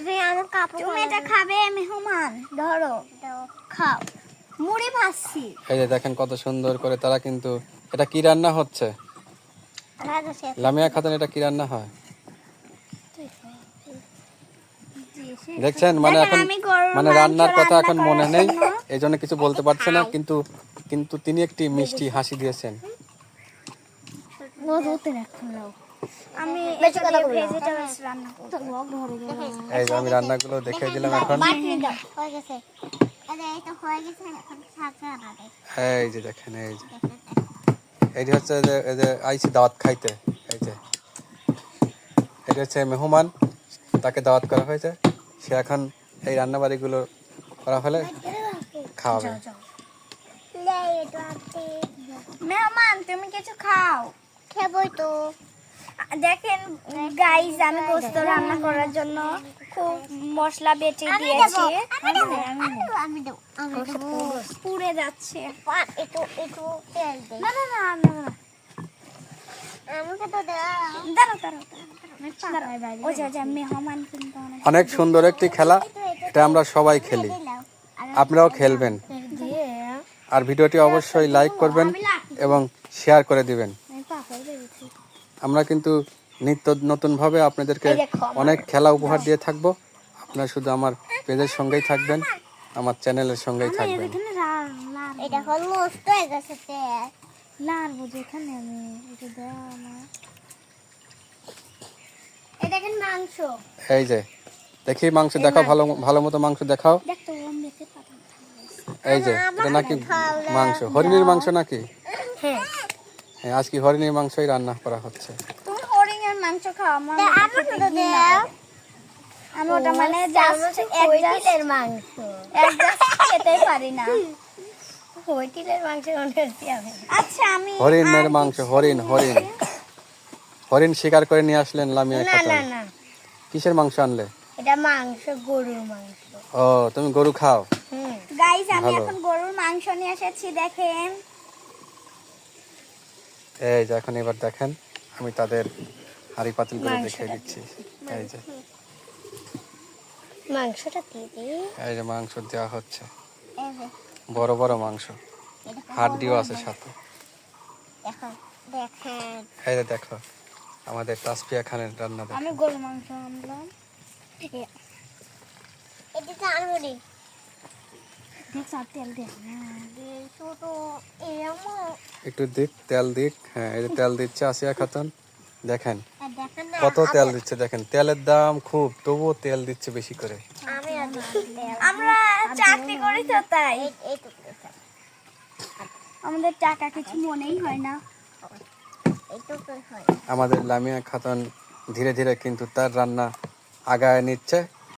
আরে আমার কাপড় তুমি এটা খাবে মেহমান ধরো। খাও। মুড়ি ভাজছি। এই যে দেখেন কত সুন্দর করে তারা কিন্তু এটা কি রান্না হচ্ছে? লামিয়া খাতুন এটা কি রান্না হয়? দেখছেন? মানে এখন মানে রান্নার কথা এখন মনে নেই এই জন্য কিছু বলতে পারছে না কিন্তু কিন্তু তিনি একটি মিষ্টি হাসি দিয়েছেন। আমি বেশি কথা বলব ভেজিটেবলস রান্না করব। এই যে আমি রান্নাগুলো দেখে দিলাম এখন। বাটি হয়ে গেছে। এই তো হয়ে গেছে এখন ছাঁচা আনাবে এই যে দেখেন এই যে। এই যে হচ্ছে যে এই যে আইসি দাওয়াত খাইতে এই যে। এটা হচ্ছে মেহমান তাকে দাওয়াত করা হয়েছে। সে এখন এই রান্নাবাড়িগুলো করা হলে খাওয়াবে। মেহমান তুমি কিছু খাও। খেবই তো। দেখেন গাইস আমি গোস্ত রান্না করার জন্য খুব মশলা বেটে দিয়েছি। পুড়ে যাচ্ছে। না না না অনেক। সুন্দর একটি খেলা এটা আমরা সবাই খেলি। আপনারাও খেলবেন। আর ভিডিওটি অবশ্যই লাইক করবেন এবং শেয়ার করে দিবেন। আমরা কিন্তু নিত্য নতুনভাবে আপনাদেরকে অনেক খেলা উপহার দিয়ে থাকব। আপনারা শুধু আমার পেজের সঙ্গেই থাকবেন আমার চ্যানেলের সঙ্গেই থাকবেন। এখানে লাল লাল এটা হল নষ্ট গেছে তেল লাল বুঝে এখানে আমি এটা দাও আমার দেখেন মাংস। এই যে দেখি মাংস দেখাও ভালো ভালো মতো মাংস দেখাও। এই যে এটা নাকি মাংস হরিণের মাংস নাকি? হ্যাঁ আজকে হরিণের মাংসই রান্না করা হচ্ছে। তুমি হরিণের মাংস খাও আমার দাও। আমি ওটা মানে জাস্ট কৈতিলের মাংস। অ্যাডজাস্ট খেতে পারি না। মাংস আচ্ছা আমি হরিণের মাংস হরিণ হরিণ। হরিণ। শিকার করে নিয়ে আসলেন লামিয়া না না না। কিসের মাংস আনলে? এটা মাংস গরুর মাংস। ও তুমি গরু খাও? গাইস আমি এখন গরুর মাংস নিয়ে এসেছি দেখেন। এই যে এখন এবার দেখেন আমি তাদের হাড়ি পাতিল করে দেখিয়ে দিচ্ছি। এই যে। মাংসটা এই যে মাংস দেওয়া হচ্ছে। বড় বড় মাংস। হাড্ডিও আছে সাথে। এই যে দেখো আমাদের তাসপিয়া খানের রান্না দেখো আমি গরুর মাংস আনলাম। এটা তো দেখ তেল দে ছোট একটু দিক তেল দিক। হ্যাঁ এই যে তেল দিচ্ছে আসিয়া খাতুন। দেখেন আর দেখেন না। কত তেল দিচ্ছে দেখেন। তেলের দাম খুব তবুও তেল দিচ্ছে বেশি করে। আমরা চাকরি করি তো তাই। আমাদের টাকা কিছু মনেই হয় না। আমাদের লামিয়া খাতুন ধীরে ধীরে কিন্তু তার রান্না আগায় নিচ্ছে।